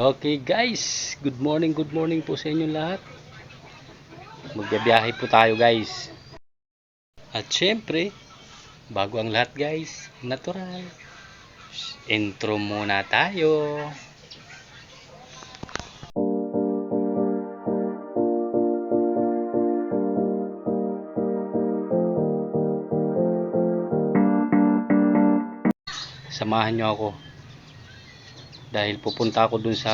Okay guys, good morning, good morning po sa inyo lahat. Magbibiyahe po tayo guys. At syempre, bago ang lahat guys, natural. Intro muna tayo. Samahan nyo ako dahil pupunta ako dun sa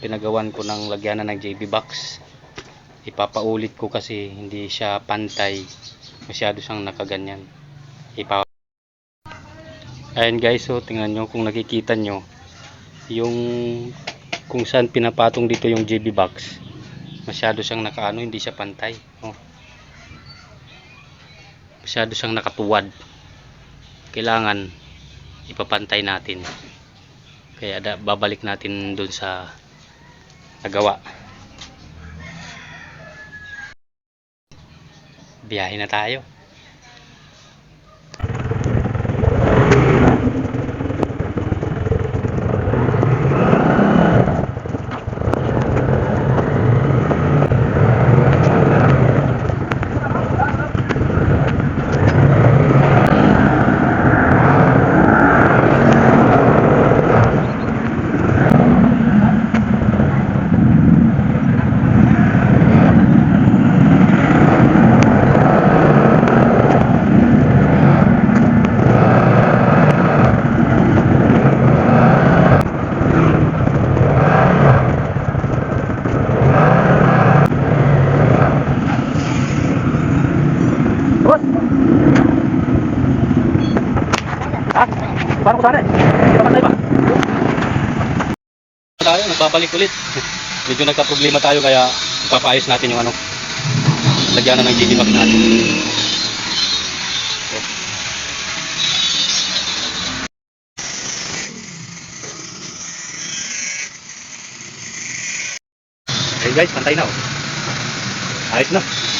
pinagawan ko ng lagyanan ng JB box. Ipapaulit ko kasi hindi siya pantay. Masyado siyang nakaganyan. Ipa Ayan guys so tingnan nyo kung nakikita nyo. Yung kung saan pinapatong dito yung JB box masyado siyang nakaano hindi siya pantay. Oh. masyado siyang nakatuwad. Kailangan ipapantay natin kaya da, babalik natin dun sa nagawa. Biyahe na tayo. Paano ko sana eh? Hindi pa pantay ba? Tayo, nagbabalik ulit. Medyo nagka-problema tayo kaya ipapaayos natin yung ano. Lagyan na ng box natin. Hey guys, pantay na oh. Ayos na.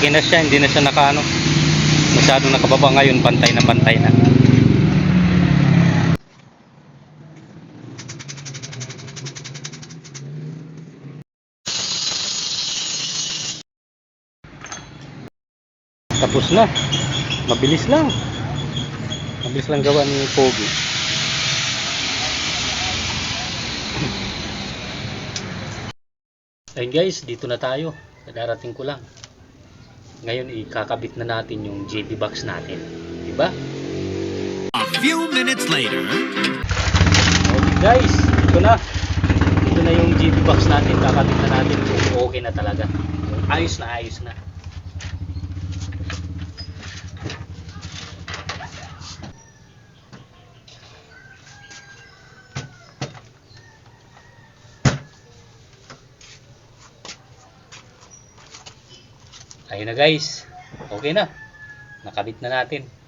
Hindi na siya, hindi na siya nakaano. Masyado nakababa ngayon, pantay na pantay na. Tapos na. Mabilis lang. Mabilis lang gawa ni Pogi. Ayun guys, dito na tayo. Darating ko lang. Ngayon ikakabit na natin yung JB box natin. Diba? A few minutes later. Okay guys, ito na. Ito na yung JB box natin. Kakabit na natin kung okay na talaga. Ayos na, ayos na. Ayun na guys. Okay na. Nakabit na natin.